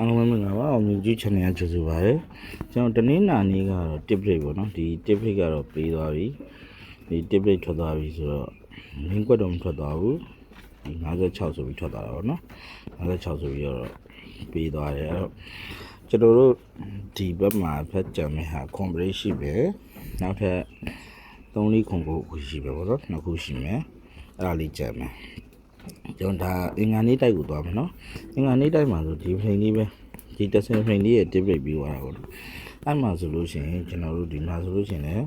အားလုံးပဲမင်္ဂလာပါအောင်မြင်ကြီး channel ကကြိုဆိုပါရစေကျွန်တော်တနင်္လာနေ့ကတော့ tip break ပေါ့နော်ဒီ tip break ကတော့ပေးသွားပြီဒီ tip break ထွက်သွားပြီဆိုတော့မင်းကွက်တော့မထွက်သွားဘူးဒီ56ဆိုပြီးထွက်သွားတာပေါ့နော်56ဆိုပြီးတော့ပေးသွားတယ်အဲ့တော့ကျွန်တော်တို့ဒီဘက်မှာဖက်ကြံမဲ့ဟာ complete ရှိပဲနောက်ထပ်3လေးခုခုရှိပဲပေါ့နော်နှစ်ခုရှိမယ်အဲ့ဒါလေးကြံမယ် ကျွန်တော်ဒါအင်္ဂါနေ့တိုက်ကိုသွားမယ်နော်အင်္ဂါနေ့တိုက်မှာဆိုဒီဖရိန်လေးပဲဒီတဆင်ဖရိန်လေးရဲ့ tip rate ပြီးသွားတာပေါ့နော်အဲ့မှာဆိုလို့ရှိရင်ကျွန်တော်တို့ဒီမှာဆိုလို့ရှိရင်လည်း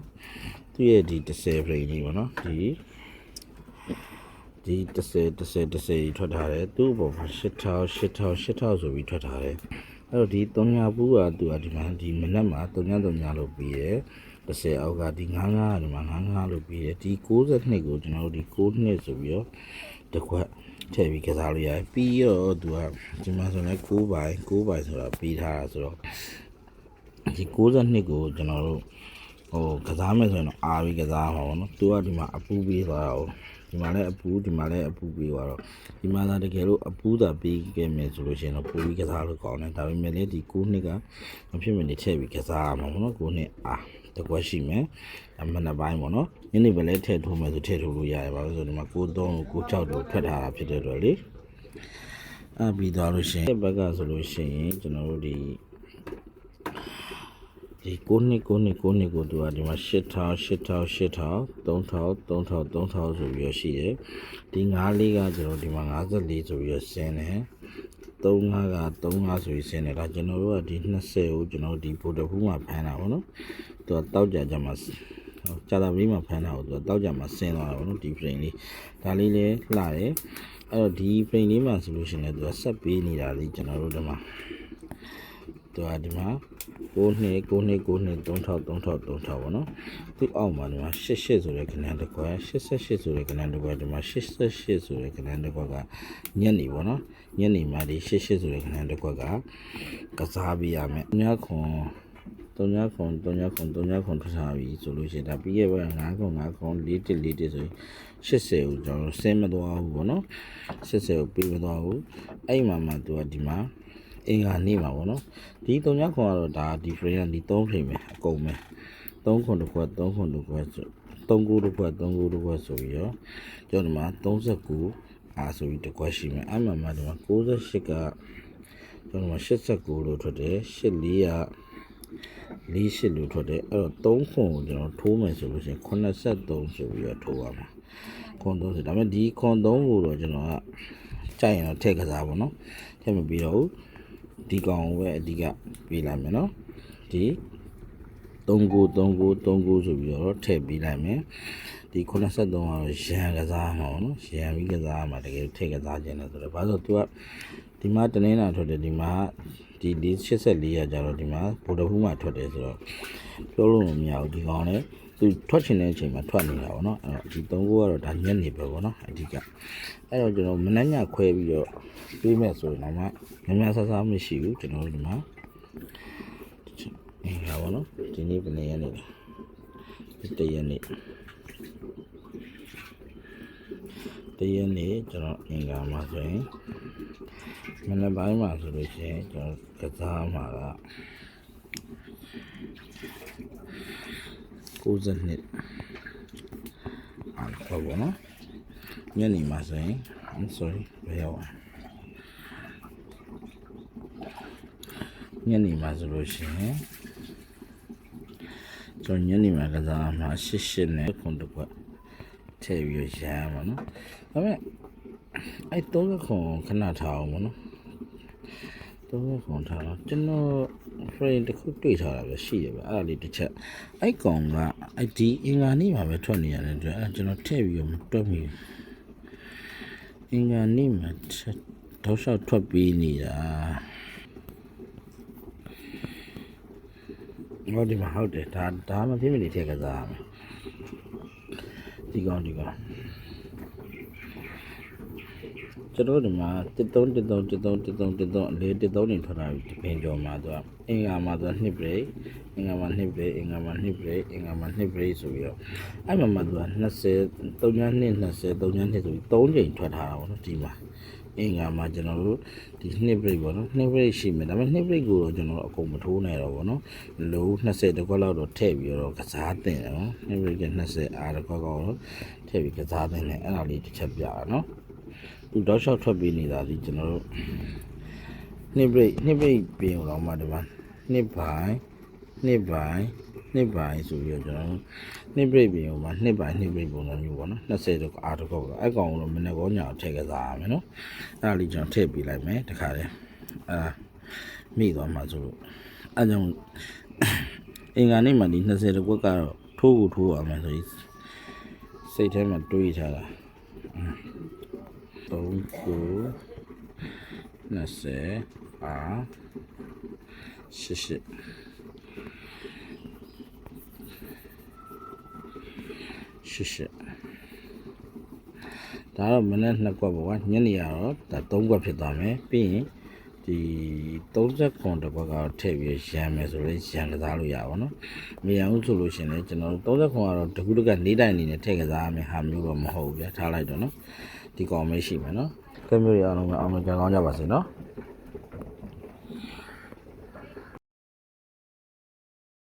သူ့ရဲ့ဒီ30ဖရိန်လေးပေါ့နော်ဒီဒီ30 30 30ထွက်ထားတယ်သူ့ဘောမှာ8000 8000 8000ဆိုပြီးထွက်ထားတယ်အဲ့တော့ဒီ3ညာဘူးကသူကဒီမှာဒီမနက်မှာ3ညာ3ညာလို့ပြီးရယ်30အောက်ကဒီ99ကဒီမှာ99လို့ပြီးရယ်ဒီ62ကိုကျွန်တော်တို့ဒီ6နှစ်ဆိုပြီးတော့ တစ်ခွက်ထည့်ပြီးကစားလို့ရတယ်ပြီးတော့သူကဒီမှာဆိုရင်6ပိုင်6ပိုင်ဆိုတာပြီးထားတာဆိုတော့ဒီ62ကိုကျွန်တော်တို့ဟိုကစားမယ်ဆိုရင်တော့အာပြီးကစားမှာပေါ့နော်သူကဒီမှာအပူပြီးသွားတာ哦ဒီမှာလည်းအပူဒီမှာလည်းအပူပြီးသွားတော့ဒီမှာသာတကယ်လို့အပူသာပြီးခဲ့မယ်ဆိုလို့ရှိရင်တော့ပူပြီးကစားလို့ကောင်းတယ်ဒါပေမဲ့လည်းဒီ9နှစ်ကမဖြစ်မနေထည့်ပြီးကစားရမှာပေါ့နော်9နှစ်အာ တကွက်ရှိမယ်အမှန်တပိုင်းပေါ့နော်ညနေပဲလဲထည့်ထိုးမယ်ဆိုထည့်ထိုးလို့ရတယ်ဘာလို့လဲဆိုတော့ဒီမှာ9 3 9 6တို့ထွက်ထားတာဖြစ်တဲ့အတွက်လေအပြီးသွားလို့ရှိရင်ဘက်ကဆိုလို့ရှိရင်ကျွန်တော်တို့ဒီဒီ9နှစ်9နှစ်9နှစ်ကိုသူကဒီမှာ8000 8000 8000 3000 3000 3000ဆိုပြီးရရှိတယ်ဒီ9လေးကကျွန်တော်ဒီမှာ54ဆိုပြီးရဆင်းတယ် 35က35ဆိုပြီးဆင်းတယ်ဒါကျွန်တော်တို့ကဒီ20ကိုကျွန်တော်ဒီဗိုလ်တဖူးမှာဖမ်းတာပေါ့နော်သူကတောက်ကြကြမှာကြာတာပြီးမှဖမ်းတာကိုသူကတောက်ကြမှာဆင်းသွားတာပေါ့နော်ဒီ frame လေးဒါလေးလည်းလှတယ်အဲ့တော့ဒီ frame လေးမှာဆိုလို့ရှိရင်လည်းသူကဆက်ပေးနေတာလေးကျွန်တော်တို့ဒီမှာ သူကဒီမှာ6နှစ်6နှစ်6နှစ်3000 3000 3000ပေါ့နော်သူအောက်မှာဒီမှာ88ဆိုတဲ့ခဏတစ်ခွက်88ဆိုတဲ့ခဏတစ်ခွက်ဒီမှာ88ဆိုတဲ့ခဏတစ်ခွက်ကညက်နေပေါ့နော်ညက်နေမှာဒီ88ဆိုတဲ့ခဏတစ်ခွက်ကကစားပေးရမယ်ညခွန်3ခွန်3ခွန်3ခွန်ထွက်ထားပြီဆိုလို့ရှိရင်ဒါပြီးရဲ့ဘက်9ခွန်9ခွန်4တစ်4တစ်ဆိုရင်80ကိုကျွန်တော်ဆင်းမသွားဘူးပေါ့နော်80ကိုပြီးမသွားဘူးအဲ့မှာမှသူကဒီမှာ အင်္ဂါနေ့မှာပေါ့နော်ဒီ3ညခွန်ကတော့ဒါဒီ frame ကဒီ3 frame ပဲအကုန်ပဲ3ခွန်တစ်ခွက်3ခွန်တစ်ခွက်ဆို3ခုတစ်ခွက်3ခုတစ်ခွက်ဆိုပြီးတော့ကျွန်တော်ဒီမှာ39အာဆိုပြီးတစ်ခွက်ရှိမယ်အဲ့မှာမှဒီမှာ68ကကျွန်တော်မှာ89လို့ထွက်တယ်84ကလေးရှစ်လို့ထွက်တယ်အဲ့တော့3ခွန်ကိုကျွန်တော်ထိုးမယ်ဆိုလို့ရှိရင်83ဆိုပြီးတော့ထိုးပါမှာခွန်3ဆိုဒါပေမဲ့ဒီခွန်3ကိုတော့ကျွန်တော်ကကြိုက်ရင်တော့ထည့်ကစားပါတော့ထည့်မပြီးတော့ဘူး ဒီကောင်ကိုပဲအဓိကပေးလိုက်မယ်နော်ဒီ3ကို3ကို3ကိုဆိုပြီးတော့ထည့်ပေးလိုက်မယ်ဒီ83ကတော့ရန်ကစားမှာပေါ့နော်ရန်ပြီးကစားမှာတကယ်ထည့်ကစားခြင်းလဲဆိုတော့ဘာလို့ तू ကဒီမှာတနင်္လာထွက်တယ်ဒီမှာဒီ84ရကြတော့ဒီမှာဗိုလ်တဖူးမှာထွက်တယ်ဆိုတော့ပြောလို့မရဘူးဒီကောင်လည်း သူထွက်ချင်တဲ့အချိန်မှာထွက်နေတာပေါ့နော်အဲ့တော့ဒီ3ခုကတော့ဒါညက်နေပဲပေါ့နော်အဓိကအဲ့တော့ကျွန်တော်မနှက်ညခွဲပြီးတော့ပြေးမဲ့ဆိုရင်တော့မှများများဆဆမရှိဘူးကျွန်တော်တို့ဒီမှာအေးဟာပေါ့နော်ဒီနေ့ဘယ်နေ့ရက်နေ့လဲတရက်နေ့တရက်နေ့ကျွန်တော်အင်္ဂါမှာဆိုရင်မနေ့ပိုင်းမှာဆိုလို့ရှိရင်ကျွန်တော်ကစားမှာက 92အားဟုတ်ပါနော်ညနေမှာဆိုရင် I'm sorry ဘယ်ရောက်ညနေမှာဆိုလို့ရှိရင်ကျွန်တော်ညနေမှာကစားမှာ88နဲ့ခွန်တစ်ခွက်ထည့်ပြီးရမ်းပါနော်ဒါပေမဲ့အဲ့3ခွန်ခဏထားအောင်ပါနော် 3ခွန်ထားတော့ကျွန်တော် frame တစ်ခုတွေ့ထားတာပဲရှိရပဲအဲ့ဒါလေးတစ်ချက်အဲ့ကောင်ကအဲ့ဒီအင်္ဂါနေ့မှာပဲထွက်နေရတယ်အတွက်အဲ့ကျွန်တော်ထည့်ပြီးတော့မတွက်မိဘူးအင်္ဂါနေ့မှာတောက်လျှောက်ထွက်ပြီးနေတာဟောဒီမှာဟုတ်တယ်ဒါဒါမှဖြစ်မနေထည့်ကစားရမယ်ဒီကောင်ဒီကောင် ကျွန်တော်ဒီမှာ13 13 13 13 13လေး13နေထွက်လာပြီဒီပင်ကျော်မှာသူကအင်္ဂါမှာသူကနှစ်ဘရိတ်အင်္ဂါမှာနှစ်ဘရိတ်အင်္ဂါမှာနှစ်ဘရိတ်အင်္ဂါမှာနှစ်ဘရိတ်ဆိုပြီးတော့အဲ့မှာမှသူက20 3ညနှစ်20 3ညနှစ်ဆိုပြီး3ချိန်ထွက်ထားတာပေါ့နော်ဒီမှာအင်္ဂါမှာကျွန်တော်တို့ဒီနှစ်ပရိတ်ပေါ့နော်နှစ်ပရိတ်ရှိမယ်ဒါပေမဲ့နှစ်ပရိတ်ကိုတော့ကျွန်တော်တို့အကုန်မထိုးနိုင်တော့ဘောနော်လို့20တကွက်လောက်တော့ထည့်ပြီးတော့ကစားတင်တယ်နော်နှစ်ပရိတ်က20အားတကွက်ကောက်တော့ထည့်ပြီးကစားတင်တယ်အဲ့ဒါလေးတစ်ချက်ပြတာနော် သူတော့ရှောက်ထွက်ပြီးနေတာဒီကျွန်တော်တို့နှစ်ပရိတ်နှစ်ပရိတ်ပြင်အောင်မှဒီမှာနှစ်ပိုင်းနှစ်ပိုင်းနှစ်ပိုင်းဆိုပြီးတော့ကျွန်တော်တို့နှစ်ပရိတ်ပြင်အောင်မှနှစ်ပိုင်းနှစ်ပရိတ်ပုံစံမျိုးပေါ့နော်20တကွက်အားတကွက်တော့အဲ့ကောင်တော့မနေ့ကောညောင်ထည့်ကစားရမယ်နော်အဲ့ဒါလေးကျွန်တော်ထည့်ပေးလိုက်မယ်တခါတည်းအာမိသွားမှာဆိုလို့အဲကြောင့်အင်္ဂါနေ့မှဒီ20တကွက်ကတော့ထိုးကိုထိုးအောင်မယ်ဆိုရင်စိတ်ထဲမှာတွေးထားတာ 3ကို20အာရှစ်ရှစ်ရှစ်ရှစ်ဒါတော့မနေ့နှစ်ကွက်ပေါ့ကွာညနေရတော့ဒါသုံးကွက်ဖြစ်သွားမယ်ပြီးရင်ဒီ30ခွန်တစ်ကွက်ကတော့ထည့်ပြီးရမ်းမယ်ဆိုရင်ရမ်းကစားလို့ရပါတော့မရဘူးဆိုလို့ရှိရင်လည်းကျွန်တော်တို့30ခွန်ကတော့တကူတကနေတိုင်းအနေနဲ့ထည့်ကစားရမယ်ဟာမျိုးတော့မဟုတ်ဘူးဗျာထားလိုက်တော့နော် ဒီကောင်မရှိမယ်နော်ကဲမျိုးတွေအားလုံးပဲအောင်မြင်ကြကောင်းကြပါစေနော်